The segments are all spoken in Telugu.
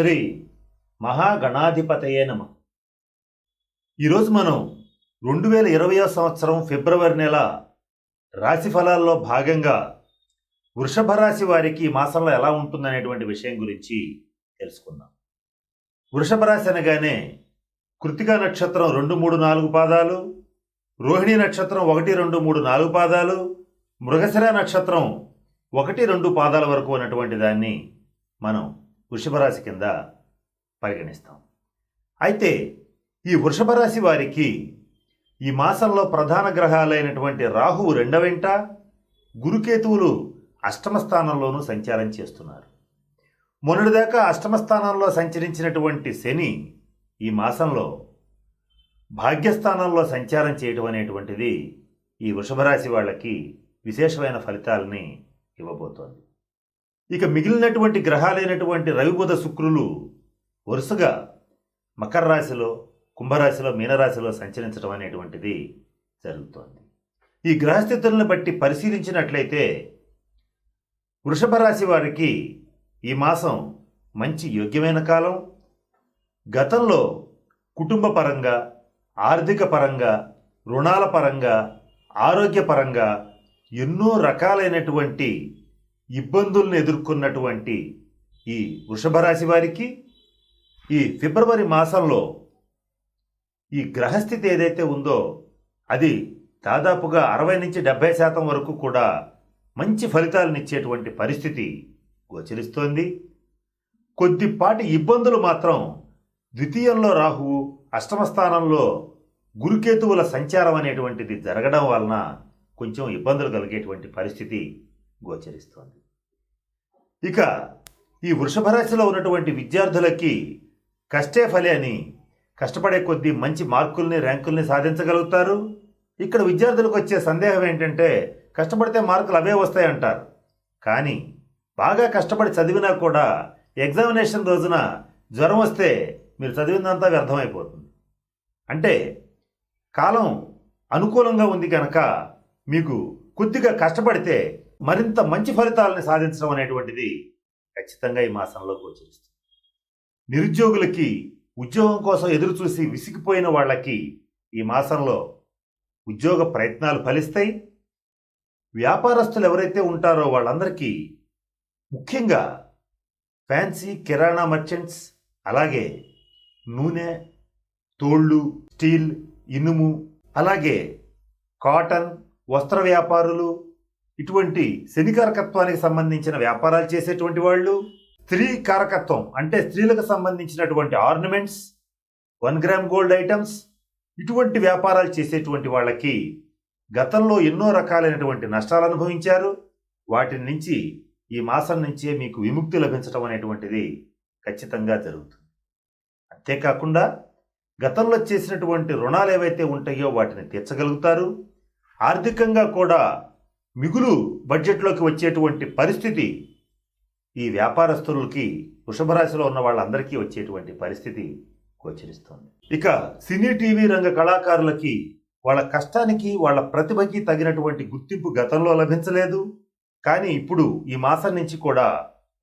శ్రీ మహాగణాధిపతయే నమ. ఈరోజు మనం రెండు వేల ఇరవయో సంవత్సరం ఫిబ్రవరి నెల రాశి ఫలాల్లో భాగంగా వృషభ రాశి వారికి ఈ మాసంలో ఎలా ఉంటుందనేటువంటి విషయం గురించి తెలుసుకుందాం. వృషభ రాశి అనగానే కృతికా నక్షత్రం రెండు మూడు నాలుగు పాదాలు రోహిణి నక్షత్రం ఒకటి రెండు మూడు నాలుగు పాదాలు మృగశిర నక్షత్రం ఒకటి రెండు పాదాల వరకు ఉన్నటువంటి దాన్ని మనం వృషభ రాశి కింద పరిగణిస్తాం. అయితే ఈ వృషభ రాశి వారికి ఈ మాసంలో ప్రధాన గ్రహాలైనటువంటి రాహువు రెండవెంట గురుకేతువులు అష్టమ స్థానంలోనూ సంచారం చేస్తున్నారు. మొన్నటిదాకా అష్టమ స్థానంలో సంచరించినటువంటి శని ఈ మాసంలో భాగ్యస్థానంలో సంచారం చేయడం అనేటువంటిది ఈ వృషభరాశి వాళ్ళకి విశేషమైన ఫలితాలని ఇవ్వబోతోంది. ఇక మిగిలినటువంటి గ్రహాలైనటువంటి రవి బుధ శుక్రులు వరుసగా మకర రాశిలో కుంభరాశిలో మీనరాశిలో సంచరించడం అనేటువంటిది జరుగుతోంది. ఈ గ్రహస్థితులను బట్టి పరిశీలించినట్లయితే వృషభ రాశి వారికి ఈ మాసం మంచి యోగ్యమైన కాలం. గతంలో కుటుంబ పరంగా ఆర్థిక పరంగా రుణాల పరంగా ఆరోగ్యపరంగా ఎన్నో రకాలైనటువంటి ఇబ్బందులను ఎదుర్కొన్నటువంటి ఈ వృషభ రాశి వారికి ఈ ఫిబ్రవరి మాసంలో ఈ గ్రహస్థితి ఏదైతే ఉందో అది దాదాపుగా అరవై నుంచి డెబ్బై శాతం వరకు కూడా మంచి ఫలితాలను ఇచ్చేటువంటి పరిస్థితి గోచరిస్తోంది. కొద్దిపాటి ఇబ్బందులు మాత్రం ద్వితీయంలో రాహువు అష్టమ స్థానంలో గురుకేతువుల సంచారం అనేటువంటిది జరగడం వలన కొంచెం ఇబ్బందులు కలిగేటువంటి పరిస్థితి గోచరిస్తోంది. ఇక ఈ వృషభ రాశిలో ఉన్నటువంటి విద్యార్థులకి కష్టే ఫలి అని కష్టపడే కొద్దీ మంచి మార్కుల్ని ర్యాంకుల్ని సాధించగలుగుతారు. ఇక్కడ విద్యార్థులకు వచ్చే సందేహం ఏంటంటే కష్టపడితే మార్కులు అవే వస్తాయంటారు. కానీ బాగా కష్టపడి చదివినా కూడా ఎగ్జామినేషన్ రోజున జ్వరం వస్తే మీరు చదివిందంతా వ్యర్థమైపోతుంది. అంటే కాలం అనుకూలంగా ఉంది కనుక మీకు కొద్దిగా కష్టపడితే మరింత మంచి ఫలితాలను సాధించడం అనేటువంటిది ఖచ్చితంగా ఈ మాసంలో గోచరిస్తుంది. నిరుద్యోగులకి ఉద్యోగం కోసం ఎదురు చూసి విసిగిపోయిన వాళ్ళకి ఈ మాసంలో ఉద్యోగ ప్రయత్నాలు ఫలిస్తాయి. వ్యాపారస్తులు ఎవరైతే ఉంటారో వాళ్ళందరికీ ముఖ్యంగా ఫ్యాన్సీ కిరాణా మర్చెంట్స్ అలాగే నూనె తోళ్ళు స్టీల్ ఇనుము అలాగే కాటన్ వస్త్ర వ్యాపారులు ఇటువంటి శనికారకత్వానికి సంబంధించిన వ్యాపారాలు చేసేటువంటి వాళ్ళు స్త్రీ కారకత్వం అంటే స్త్రీలకు సంబంధించినటువంటి ornaments one gram gold items ఇటువంటి వ్యాపారాలు చేసేటువంటి వాళ్ళకి గతంలో ఎన్నో రకాలైనటువంటి నష్టాలు అనుభవించారు. వాటి నుంచి ఈ మాసం నుంచే మీకు విముక్తి లభించడం అనేటువంటిది ఖచ్చితంగా జరుగుతుంది. అంతేకాకుండా గతంలో చేసినటువంటి రుణాలు ఏవైతే ఉంటాయో వాటిని తీర్చగలుగుతారు. ఆర్థికంగా కూడా మిగులు బడ్జెట్లోకి వచ్చేటువంటి పరిస్థితి ఈ వ్యాపారస్తులకి వృషభరాశిలో ఉన్న వాళ్ళందరికీ వచ్చేటువంటి పరిస్థితి గోచరిస్తుంది. ఇక సినీ టీవీ రంగ కళాకారులకి వాళ్ళ కష్టానికి వాళ్ళ ప్రతిభకి తగినటువంటి గుర్తింపు గతంలో లభించలేదు. కానీ ఇప్పుడు ఈ మాసం నుంచి కూడా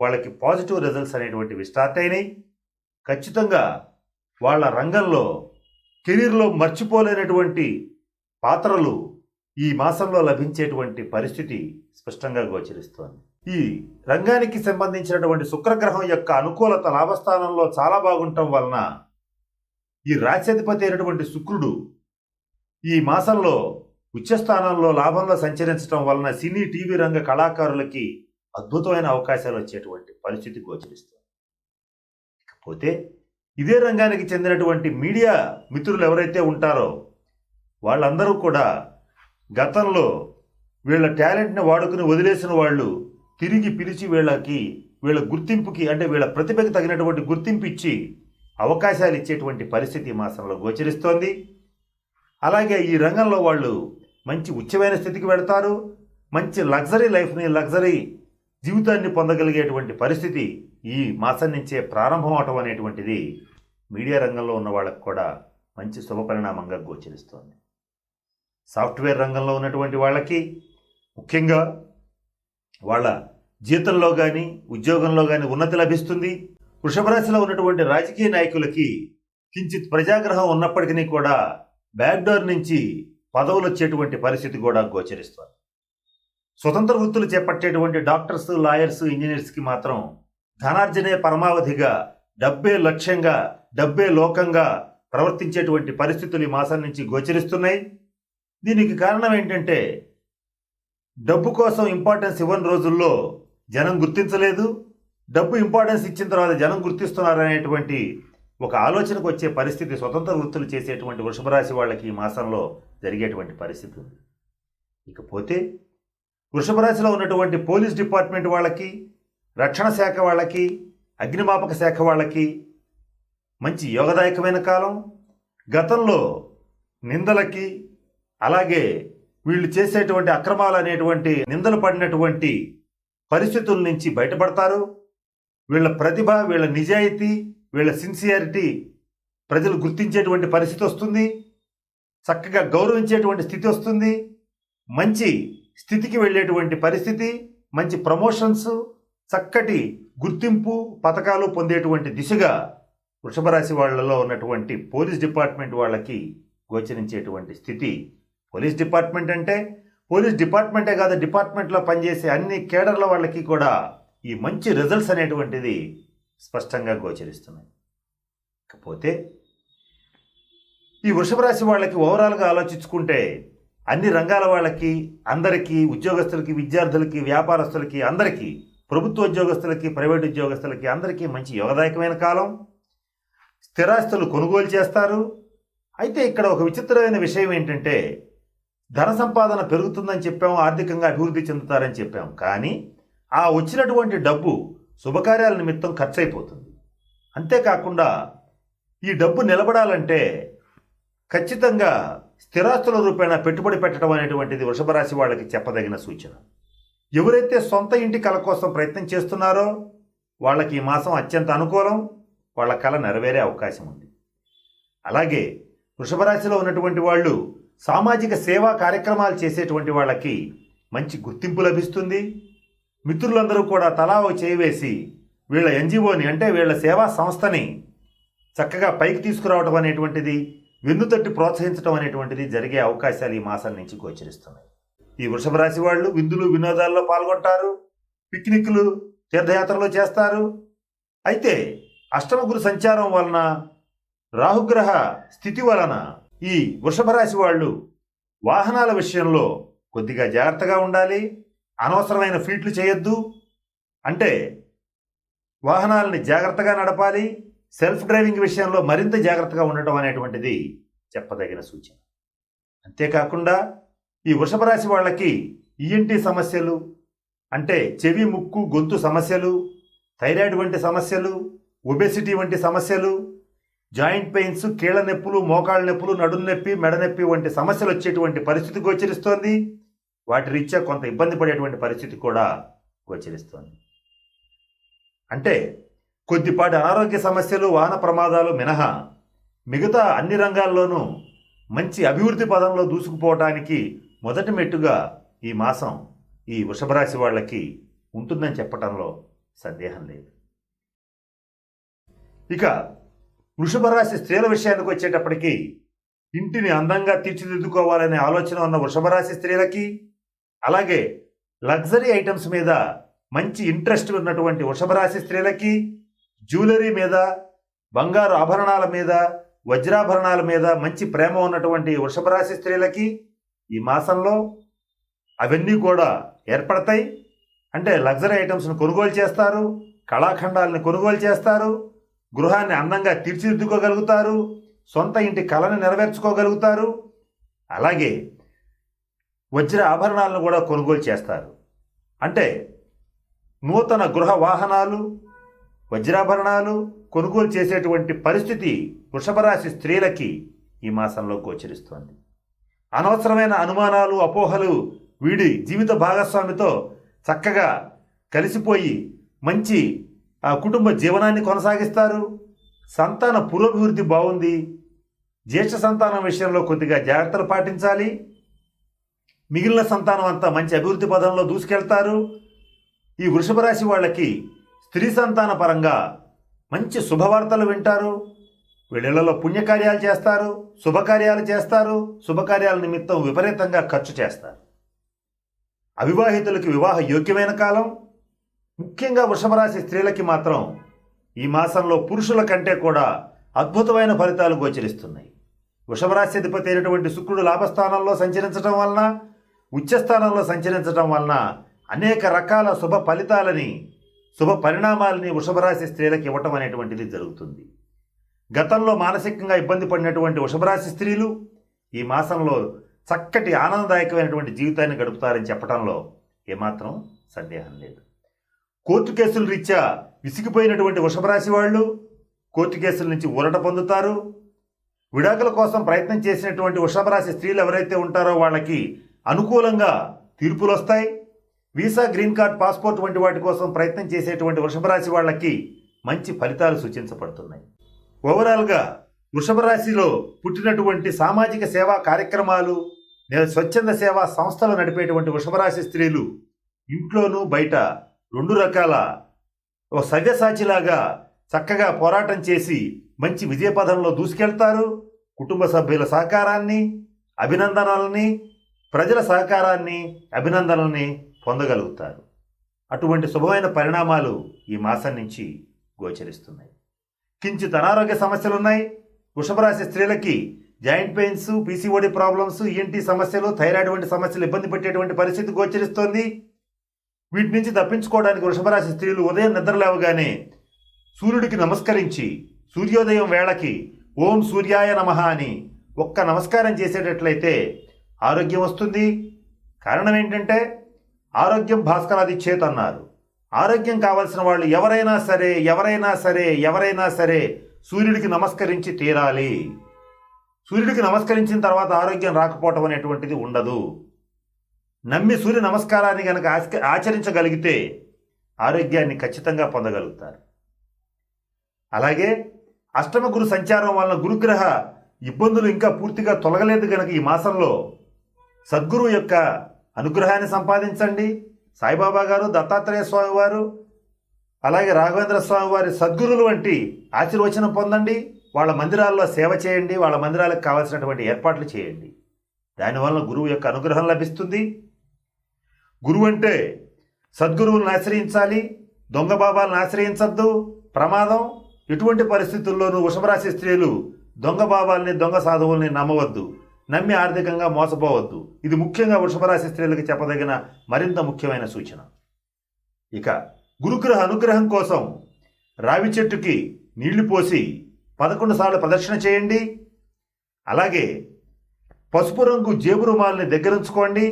వాళ్ళకి పాజిటివ్ రిజల్ట్స్ అనేటువంటివి స్టార్ట్ అయినాయి. ఖచ్చితంగా వాళ్ళ రంగంలో కెరీర్లో మర్చిపోలేనటువంటి పాత్రలు ఈ మాసంలో లభించేటువంటి పరిస్థితి స్పష్టంగా గోచరిస్తోంది. ఈ రంగానికి సంబంధించినటువంటి శుక్రగ్రహం యొక్క అనుకూలత లాభస్థానంలో చాలా బాగుండటం వలన ఈ రాశ్యాధిపతి అయినటువంటి శుక్రుడు ఈ మాసంలో ఉచ్చస్థానంలో లాభంలో సంచరించడం వలన సినీ టీవీ రంగ కళాకారులకి అద్భుతమైన అవకాశాలు వచ్చేటువంటి పరిస్థితి గోచరిస్తుంది. ఇకపోతే ఇదే రంగానికి చెందినటువంటి మీడియా మిత్రులు ఎవరైతే ఉంటారో వాళ్ళందరూ కూడా గతంలో వీళ్ళ టాలెంట్ని వాడుకుని వదిలేసిన వాళ్ళు తిరిగి పిలిచి వీళ్ళకి వీళ్ళ గుర్తింపుకి అంటే వీళ్ళ ప్రతిభకి తగినటువంటి గుర్తింపు ఇచ్చి అవకాశాలు ఇచ్చేటువంటి పరిస్థితి మాసంలో గోచరిస్తోంది. అలాగే ఈ రంగంలో వాళ్ళు మంచి ఉచ్చమైన స్థితికి వెళతారు. మంచి లగ్జరీ లైఫ్ని లగ్జరీ జీవితాన్ని పొందగలిగేటువంటి పరిస్థితి ఈ మాసం నుంచే ప్రారంభం అవటం అనేటువంటిది మీడియా రంగంలో ఉన్న వాళ్ళకు కూడా మంచి శుభ పరిణామంగా గోచరిస్తోంది. సాఫ్ట్వేర్ రంగంలో ఉన్నటువంటి వాళ్ళకి ముఖ్యంగా వాళ్ళ జీతంలో కానీ ఉద్యోగంలో కానీ ఉన్నతి లభిస్తుంది. వృషభ రాశిలో ఉన్నటువంటి రాజకీయ నాయకులకి కించిత్ ప్రజాగ్రహం ఉన్నప్పటికీ కూడా బ్యాక్డోర్ నుంచి పదవులు వచ్చేటువంటి పరిస్థితి కూడా గోచరిస్తుంది. స్వతంత్ర వృత్తులు చేపట్టేటువంటి డాక్టర్స్ లాయర్స్ ఇంజనీర్స్కి మాత్రం ధనార్జనే పరమావధిగా డబ్బే లక్ష్యంగా డబ్బే లోకంగా ప్రవర్తించేటువంటి పరిస్థితులు ఈ మాసం నుంచి గోచరిస్తున్నాయి. దీనికి కారణం ఏంటంటే డబ్బు కోసం ఇంపార్టెన్స్ ఇవ్వని రోజుల్లో జనం గుర్తించలేదు. డబ్బు ఇంపార్టెన్స్ ఇచ్చిన తర్వాత జనం గుర్తిస్తున్నారనేటువంటి ఒక ఆలోచనకు వచ్చే పరిస్థితి స్వతంత్ర వృత్తులు చేసేటువంటి వృషభరాశి వాళ్ళకి ఈ మాసంలో జరిగేటువంటి పరిస్థితి ఉంది. ఇకపోతే వృషభరాశిలో ఉన్నటువంటి పోలీస్ డిపార్ట్మెంట్ వాళ్ళకి రక్షణ శాఖ వాళ్ళకి అగ్నిమాపక శాఖ వాళ్ళకి మంచి యోగదాయకమైన కాలం. గతంలో నిందలకి అలాగే వీళ్ళు చేసేటువంటి అక్రమాలు అనేటువంటి నిందలు పడినటువంటి పరిస్థితుల నుంచి బయటపడతారు. వీళ్ళ ప్రతిభ వీళ్ళ నిజాయితీ వీళ్ళ సిన్సియారిటీ ప్రజలు గుర్తించేటువంటి పరిస్థితి వస్తుంది. చక్కగా గౌరవించేటువంటి స్థితి వస్తుంది. మంచి స్థితికి వెళ్ళేటువంటి పరిస్థితి మంచి ప్రమోషన్స్ చక్కటి గుర్తింపు పథకాలు పొందేటువంటి దిశగా వృషభరాశి వాళ్ళలో ఉన్నటువంటి పోలీస్ డిపార్ట్మెంట్ వాళ్ళకి గోచరించేటువంటి స్థితి పోలీస్ డిపార్ట్మెంట్ అంటే పోలీస్ డిపార్ట్మెంటే కాదు డిపార్ట్మెంట్లో పనిచేసే అన్ని కేడర్ల వాళ్ళకి కూడా ఈ మంచి రిజల్ట్స్ అనేటువంటిది స్పష్టంగా గోచరిస్తున్నాయి. కాకపోతే ఈ వృషభ రాశి వాళ్ళకి ఓవరాల్గా ఆలోచించుకుంటే అన్ని రంగాల వాళ్ళకి అందరికీ ఉద్యోగస్తులకి విద్యార్థులకి వ్యాపారస్తులకి అందరికీ ప్రభుత్వ ఉద్యోగస్తులకి ప్రైవేట్ ఉద్యోగస్తులకి అందరికీ మంచి యోగదాయకమైన కాలం. స్థిరాస్తులు కొనుగోలు చేస్తారు. అయితే ఇక్కడ ఒక విచిత్రమైన విషయం ఏంటంటే ధన సంపాదన పెరుగుతుందని చెప్పాము ఆర్థికంగా అభివృద్ధి చెందుతారని చెప్పాము. కానీ ఆ వచ్చినటువంటి డబ్బు శుభకార్యాల నిమిత్తం ఖర్చు అయిపోతుంది అంతేకాకుండా ఈ డబ్బు నిలబడాలంటే ఖచ్చితంగా స్థిరాస్తుల రూపేణ పెట్టుబడి పెట్టడం అనేటువంటిది వృషభరాశి వాళ్ళకి చెప్పదగిన సూచన. ఎవరైతే సొంత ఇంటి కల కోసం ప్రయత్నం చేస్తున్నారో వాళ్ళకి ఈ మాసం అత్యంత అనుకూలం వాళ్ళ కళ నెరవేరే అవకాశం ఉంది. అలాగే వృషభరాశిలో ఉన్నటువంటి వాళ్ళు సామాజిక సేవా కార్యక్రమాలు చేసేటువంటి వాళ్ళకి మంచి గుర్తింపు లభిస్తుంది. మిత్రులందరూ కూడా తలా ఓ వీళ్ళ ఎన్జిఓని అంటే వీళ్ళ సేవా సంస్థని చక్కగా పైకి తీసుకురావడం అనేటువంటిది విందుతట్టి ప్రోత్సహించడం అనేటువంటిది జరిగే అవకాశాలు ఈ మాసం నుంచి గోచరిస్తున్నాయి. ఈ వృషభ రాశి వాళ్ళు విందులు వినోదాల్లో పాల్గొంటారు పిక్నిక్లు తీర్థయాత్రలు చేస్తారు. అయితే అష్టమ గురు సంచారం వలన రాహుగ్రహ స్థితి వలన ఈ వృషభ రాశి వాళ్ళు వాహనాల విషయంలో కొద్దిగా జాగ్రత్తగా ఉండాలి అనవసరమైన ఫీట్లు చేయొద్దు. అంటే వాహనాలని జాగ్రత్తగా నడపాలి సెల్ఫ్ డ్రైవింగ్ విషయంలో మరింత జాగ్రత్తగా ఉండటం అనేటువంటిది చెప్పదగిన సూచన. అంతేకాకుండా ఈ వృషభ రాశి వాళ్ళకి ఈఎన్టీ సమస్యలు అంటే చెవి ముక్కు గొంతు సమస్యలు థైరాయిడ్ వంటి సమస్యలు ఒబెసిటీ వంటి సమస్యలు జాయింట్ పెయిన్స్ కీళ్ళ నొప్పులు మోకాళ్ళ నొప్పులు నడుం నొప్పి మెడ నొప్పి వంటి సమస్యలు వచ్చేటువంటి పరిస్థితి గోచరిస్తోంది. వాటి రీత్యా కొంత ఇబ్బంది పడేటువంటి పరిస్థితి కూడా గోచరిస్తోంది. అంటే కొద్దిపాటి అనారోగ్య సమస్యలు వాహన ప్రమాదాలు మినహా మిగతా అన్ని రంగాల్లోనూ మంచి అభివృద్ధి పదంలో దూసుకుపోవటానికి మొదటి మెట్టుగా ఈ మాసం ఈ వృషభరాశి వాళ్ళకి ఉంటుందని చెప్పటంలో సందేహం లేదు. ఇక వృషభ రాశి స్త్రీల విషయానికి వచ్చేటప్పటికి ఇంటిని అందంగా తీర్చిదిద్దుకోవాలనే ఆలోచన ఉన్న వృషభ రాశి స్త్రీలకి అలాగే లగ్జరీ ఐటమ్స్ మీద మంచి ఇంట్రెస్ట్ ఉన్నటువంటి వృషభ రాశి స్త్రీలకి జ్యువెలరీ మీద బంగారు ఆభరణాల మీద వజ్రాభరణాల మీద మంచి ప్రేమ ఉన్నటువంటి వృషభ రాశి స్త్రీలకి ఈ మాసంలో అవన్నీ కూడా ఏర్పడతాయి. అంటే లగ్జరీ ఐటమ్స్ను కొనుగోలు చేస్తారు కళాఖండాలను కొనుగోలు చేస్తారు గృహాన్ని అందంగా తీర్చిదిద్దుకోగలుగుతారు సొంత ఇంటి కళను నెరవేర్చుకోగలుగుతారు. అలాగే వజ్ర ఆభరణాలను కూడా కొనుగోలు చేస్తారు. అంటే నూతన గృహ వాహనాలు వజ్రాభరణాలు కొనుగోలు చేసేటువంటి పరిస్థితి వృషభరాశి స్త్రీలకి ఈ మాసంలో గోచరిస్తోంది. అనవసరమైన అనుమానాలు అపోహలు వీడి జీవిత భాగస్వామితో చక్కగా కలిసిపోయి మంచి కుటుంబ జీవనాన్ని కొనసాగిస్తారు. సంతాన పురోభివృద్ధి బాగుంది. జ్యేష్ఠ సంతానం విషయంలో కొద్దిగా జాగ్రత్తలు పాటించాలి. మిగిలిన సంతానం అంతా మంచి అభివృద్ధి పదంలో దూసుకెళ్తారు. ఈ వృషభ రాశి వాళ్ళకి స్త్రీ సంతాన పరంగా మంచి శుభవార్తలు వింటారు. వీళ్ళలో పుణ్యకార్యాలు చేస్తారు శుభకార్యాలు చేస్తారు శుభకార్యాల నిమిత్తం విపరీతంగా ఖర్చు చేస్తారు. అవివాహితులకి వివాహ యోగ్యమైన కాలం. ముఖ్యంగా వృషభరాశి స్త్రీలకి మాత్రం ఈ మాసంలో పురుషుల కంటే కూడా అద్భుతమైన ఫలితాలు గోచరిస్తున్నాయి. వృషభరాశి అధిపతి అయినటువంటి శుక్రుడు లాభస్థానంలో సంచరించడం వలన ఉచ్చస్థానంలో సంచరించడం వలన అనేక రకాల శుభ ఫలితాలని శుభ పరిణామాలని వృషభరాశి స్త్రీలకు ఇవ్వటం అనేటువంటిది జరుగుతుంది. గతంలో మానసికంగా ఇబ్బంది పడినటువంటి వృషభరాశి స్త్రీలు ఈ మాసంలో చక్కటి ఆనందదాయకమైనటువంటి జీవితాన్ని గడుపుతారని చెప్పడంలో ఏమాత్రం సందేహం లేదు. కోర్టు కేసుల రీత్యా విసిగిపోయినటువంటి వృషభరాశి వాళ్ళు కోర్టు కేసుల నుంచి ఊరట పొందుతారు. విడాకుల కోసం ప్రయత్నం చేసినటువంటి వృషభరాశి స్త్రీలు ఎవరైతే ఉంటారో వాళ్ళకి అనుకూలంగా తీర్పులు వస్తాయి. వీసా గ్రీన్ కార్డ్ పాస్పోర్ట్ వంటి వాటి కోసం ప్రయత్నం చేసేటువంటి వృషభరాశి వాళ్ళకి మంచి ఫలితాలు సూచించబడుతున్నాయి. ఓవరాల్గా వృషభరాశిలో పుట్టినటువంటి సామాజిక సేవా కార్యక్రమాలు లేదా స్వచ్ఛంద సేవా సంస్థలు నడిపేటువంటి వృషభరాశి స్త్రీలు ఇంట్లోనూ బయట రెండు రకాల ఒక సవ్యసాచిలాగా చక్కగా పోరాటం చేసి మంచి విజయపథంలో దూసుకెళ్తారు. కుటుంబ సభ్యుల సహకారాన్ని అభినందనలని ప్రజల సహకారాన్ని అభినందనల్ని పొందగలుగుతారు. అటువంటి శుభమైన పరిణామాలు ఈ మాసం నుంచి గోచరిస్తున్నాయి. కించిత్ అనారోగ్య సమస్యలు ఉన్నాయి వృషభరాశి స్త్రీలకి joint pains PCOD problems ENT సమస్యలు థైరాయిడ్ వంటి సమస్యలు ఇబ్బంది పెట్టేటువంటి పరిస్థితి గోచరిస్తోంది. వీటి నుంచి తప్పించుకోవడానికి వృషభరాశి స్త్రీలు ఉదయం నిద్రలేవగానే సూర్యుడికి నమస్కరించి సూర్యోదయం వేళకి ఓం సూర్యాయ నమః అని ఒక్క నమస్కారం చేసేటట్లయితే ఆరోగ్యం వస్తుంది. కారణం ఏంటంటే ఆరోగ్యం భాస్కరాది చేత్ అన్నారు. ఆరోగ్యం కావాల్సిన వాళ్ళు ఎవరైనా సరే ఎవరైనా సరే ఎవరైనా సరే సూర్యుడికి నమస్కరించి తీరాలి. సూర్యుడికి నమస్కరించిన తర్వాత ఆరోగ్యం రాకపోవటం అనేటువంటిది ఉండదు. నమ్మి సూర్య నమస్కారాన్ని కనుక ఆచ- ఆచరించగలిగితే ఆరోగ్యాన్ని ఖచ్చితంగా పొందగలుగుతారు. అలాగే అష్టమ గురు సంచారం వలన గురుగ్రహ ఇబ్బందులు ఇంకా పూర్తిగా తొలగలేదు కనుక ఈ మాసంలో సద్గురువు యొక్క అనుగ్రహాన్ని సంపాదించండి. సాయిబాబా గారు దత్తాత్రేయ స్వామి వారు అలాగే రాఘవేంద్ర స్వామి వారి సద్గురులు వంటి ఆశీర్వచనం పొందండి. వాళ్ళ మందిరాల్లో సేవ చేయండి. వాళ్ళ మందిరాలకు కావాల్సినటువంటి ఏర్పాట్లు చేయండి. దానివల్ల గురువు యొక్క అనుగ్రహం లభిస్తుంది. గురువు అంటే సద్గురువులను ఆశ్రయించాలి దొంగ బాబాలను ఆశ్రయించద్దు ప్రమాదం. ఎటువంటి పరిస్థితుల్లోనూ వృషభరాశి స్త్రీలు దొంగ బాబాల్ని దొంగ సాధువుల్ని నమ్మవద్దు నమ్మి ఆర్థికంగా మోసపోవద్దు. ఇది ముఖ్యంగా వృషభరాశి స్త్రీలకు చెప్పదగిన మరింత ముఖ్యమైన సూచన. ఇక గురుగ్రహ అనుగ్రహం కోసం రావి చెట్టుకి నీళ్ళు పోసి పదకొండు సార్లు ప్రదక్షిణ చేయండి. అలాగే పసుపు రంగు జేబు రుమాల్ని దగ్గరుంచుకోండి.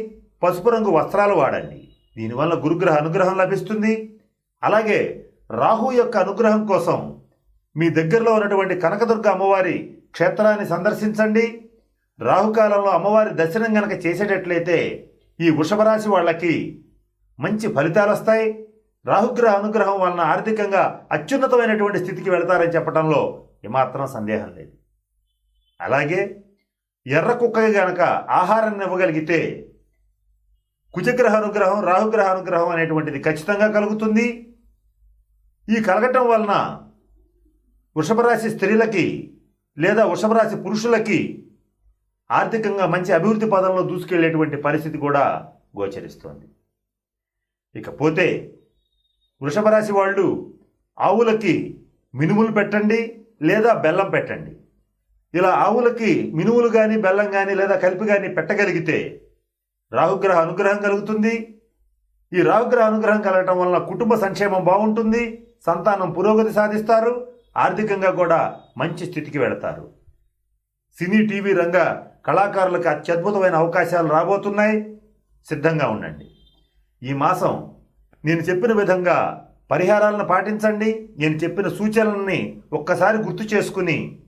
పసుపు రంగు వస్త్రాలు వాడండి. దీనివల్ల గురుగ్రహ అనుగ్రహం లభిస్తుంది. అలాగే రాహు యొక్క అనుగ్రహం కోసం మీ దగ్గరలో ఉన్నటువంటి కనకదుర్గ అమ్మవారి క్షేత్రాన్ని సందర్శించండి. రాహుకాలంలో అమ్మవారి దర్శనం గనక చేసేటట్లయితే ఈ వృషభరాశి వాళ్ళకి మంచి ఫలితాలు వస్తాయి. రాహుగ్రహ అనుగ్రహం వలన ఆర్థికంగా అత్యున్నతమైనటువంటి స్థితికి వెళతారని చెప్పడంలో ఏమాత్రం సందేహం లేదు. అలాగే ఎర్ర కుక్కకి గనక ఆహారాన్ని ఇవ్వగలిగితే కుజగ్రహ అనుగ్రహం రాహుగ్రహ అనుగ్రహం అనేటువంటిది ఖచ్చితంగా కలుగుతుంది. ఈ కలగటం వలన వృషభరాశి స్త్రీలకి లేదా వృషభరాశి పురుషులకి ఆర్థికంగా మంచి అభివృద్ధి పదంలో దూసుకెళ్ళేటువంటి పరిస్థితి కూడా గోచరిస్తోంది. ఇకపోతే వృషభరాశి వాళ్ళు ఆవులకి మినుములు పెట్టండి లేదా బెల్లం పెట్టండి. ఇలా ఆవులకి మినుములు కానీ బెల్లం కానీ లేదా కలిపి కానీ పెట్టగలిగితే రాహుగ్రహ అనుగ్రహం కలుగుతుంది. ఈ రాహుగ్రహ అనుగ్రహం కలగటం వలన కుటుంబ సంక్షేమం బాగుంటుంది. సంతానం పురోగతి సాధిస్తారు. ఆర్థికంగా కూడా మంచి స్థితికి వెళతారు. సినీ టీవీ రంగ కళాకారులకు అత్యద్భుతమైన అవకాశాలు రాబోతున్నాయి. సిద్ధంగా ఉండండి. ఈ మాసం నేను చెప్పిన విధంగా పరిహారాలను పాటించండి. నేను చెప్పిన సూచనల్ని ఒక్కసారి గుర్తు చేసుకుని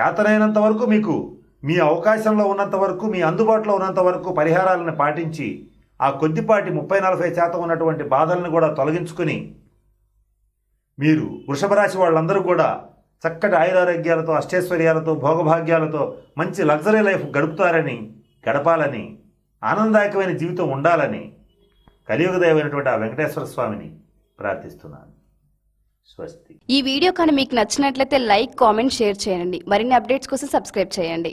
చేతనైనంత వరకు మీకు మీ అవకాశంలో ఉన్నంత వరకు మీ అందుబాటులో ఉన్నంత వరకు పరిహారాలను పాటించి ఆ కొద్దిపాటి ముప్పై నలభై శాతం ఉన్నటువంటి బాధలను కూడా తొలగించుకుని మీరు వృషభ రాశి వాళ్ళందరూ కూడా చక్కటి ఆయురారోగ్యాలతో అష్టైశ్వర్యాలతో భోగభాగ్యాలతో మంచి లగ్జరీ లైఫ్ గడుపుతారని గడపాలని ఆనందదాయకమైన జీవితం ఉండాలని కలియుగదైవైనటువంటి ఆ వెంకటేశ్వర స్వామిని ప్రార్థిస్తున్నాను. స్వస్తి. ఈ వీడియో కానీ మీకు నచ్చినట్లయితే లైక్ కామెంట్ షేర్ చేయండి. మరిన్ని అప్డేట్స్ కోసం సబ్స్క్రైబ్ చేయండి.